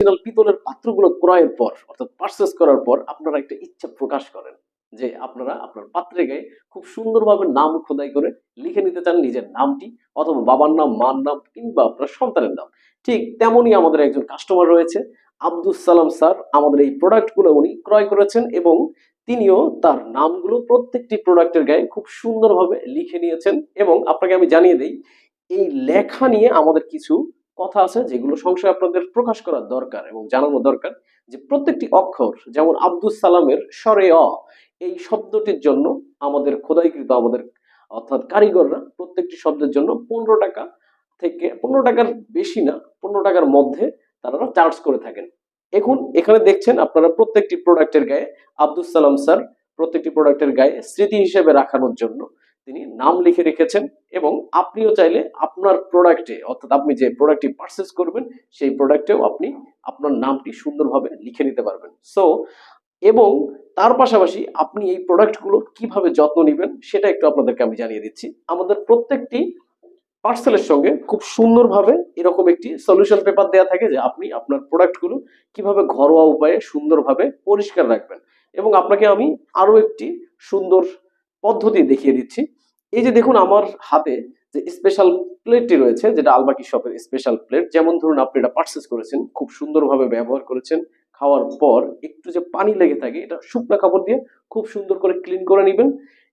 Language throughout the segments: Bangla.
অরিজিনাল পিতলের পাত্রগুলো ক্রয়ের পর, অর্থাৎ পারচেস করার পর আপনারা একটা ইচ্ছা প্রকাশ করেন যে আপনারা আপনার পাত্রে গায়ে খুব সুন্দরভাবে নাম খোদাই করে লিখে নিতে চান নিজের নামটি অথবা বাবার নাম, মার নাম কিংবা আপনার সন্তানের নাম। ঠিক তেমনই আমাদের একজন কাস্টমার রয়েছে আব্দুল সালাম স্যার আমাদের এই প্রোডাক্টগুলো উনি ক্রয় করেছেন এবং তিনিও তার নামগুলো প্রত্যেকটি প্রোডাক্টের গায়ে খুব সুন্দরভাবে লিখে নিয়েছেন এবং আপনাকে আমি জানিয়ে দিই, এই লেখা নিয়ে আমাদের কিছু কথা আছে যেগুলো সংশয় আপনাদের প্রকাশ করা দরকার এবং জানানো দরকার যে প্রত্যেকটি অক্ষর যেমন আব্দুল সালামের স্বরে অ, এই শব্দটির জন্য আমাদের খোদাইকৃত আমাদের অর্থাৎ কারিগররা প্রত্যেকটি শব্দের জন্য পনেরো টাকা থেকে, পনেরো টাকার বেশি না, পনেরো টাকার মধ্যে তারা চার্জ করে থাকেন। এখন এখানে দেখছেন আপনারা প্রত্যেকটি প্রোডাক্টের গায়ে আব্দুল সালাম স্যার প্রত্যেকটি প্রোডাক্টের গায়ে স্মৃতি হিসেবে রাখানোর জন্য তিনি নাম লিখে রেখেছেন এবং আপনিও চাইলে আপনার প্রোডাক্টে অর্থাৎ আপনি যে প্রোডাক্টটি পারচেস করবেন, সেই প্রোডাক্টেও আপনি আপনার নামটি সুন্দরভাবে লিখে নিতে পারবেন। সো এবং তার পাশাপাশি আপনি এই প্রোডাক্টগুলো কীভাবে যত্ন নেবেন, সেটা একটু আপনাদেরকে আমি জানিয়ে দিচ্ছি। আমাদের প্রত্যেকটি পার্সেলের সঙ্গে খুব সুন্দরভাবে এরকম একটি সলিউশন পেপার দেওয়া থাকে যে আপনি আপনার প্রোডাক্টগুলো কীভাবে ঘরোয়া উপায়ে সুন্দরভাবে পরিষ্কার রাখবেন। এবং আপনাকে আমি আরও একটি সুন্দর পদ্ধতি দেখিয়ে দিচ্ছি। এই যে দেখুন আমার হাতে যে স্পেশাল প্লেটটি রয়েছে, যেটা আলবাকি শপের স্পেশাল প্লেট যেমন ধরুন আপনি এটা পারচেস করেছেন, খুব সুন্দরভাবে ব্যবহার করেছেন, খাওয়ার পর একটু যে পানি লেগে থাকে, এটা শুকনো কাপড় দিয়ে খুব সুন্দর করে ক্লিন করে নেবেন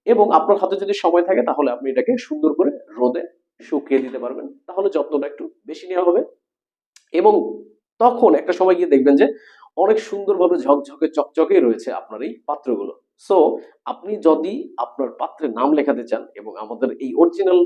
এবং আপনার হাতে যদি সময় থাকে তাহলে আপনি এটাকে সুন্দর করে রোদে শুকিয়ে দিতে পারবেন। তাহলে যত্নটা একটু বেশি নেওয়া হবে এবং তখন একটা সময় গিয়ে দেখবেন যে অনেক সুন্দরভাবে ঝকঝকে চকচকে রয়েছে আপনার এই পাত্রগুলো। সো আপনি যদি আপনার পাত্রে নাম লেখাতে চান এবং আমাদের এই অরিজিনাল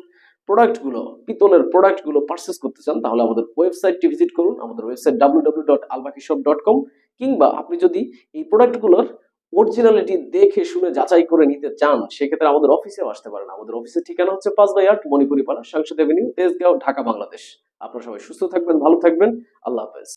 প্রোডাক্টগুলো পিতলের প্রোডাক্টগুলো পারচেস করতে চান, তাহলে আমাদের ওয়েবসাইটটি ভিজিট করুন, আমাদের website W W dot albakishop dot com কিংবা আপনি যদি এই প্রোডাক্টগুলোর অরিজিনালিটি দেখে শুনে যাচাই করে নিতে চান, সেক্ষেত্রে আমাদের অফিসেও আসতে পারেন। আমাদের অফিসের ঠিকানা হচ্ছে পাঁচ বাই আট মণিপুরি পাড়া সংসদ এভিনিউ তেজগাঁও, ঢাকা, বাংলাদেশ। আপনারা সবাই সুস্থ থাকবেন, ভালো থাকবেন। আল্লাহ হাফেজ।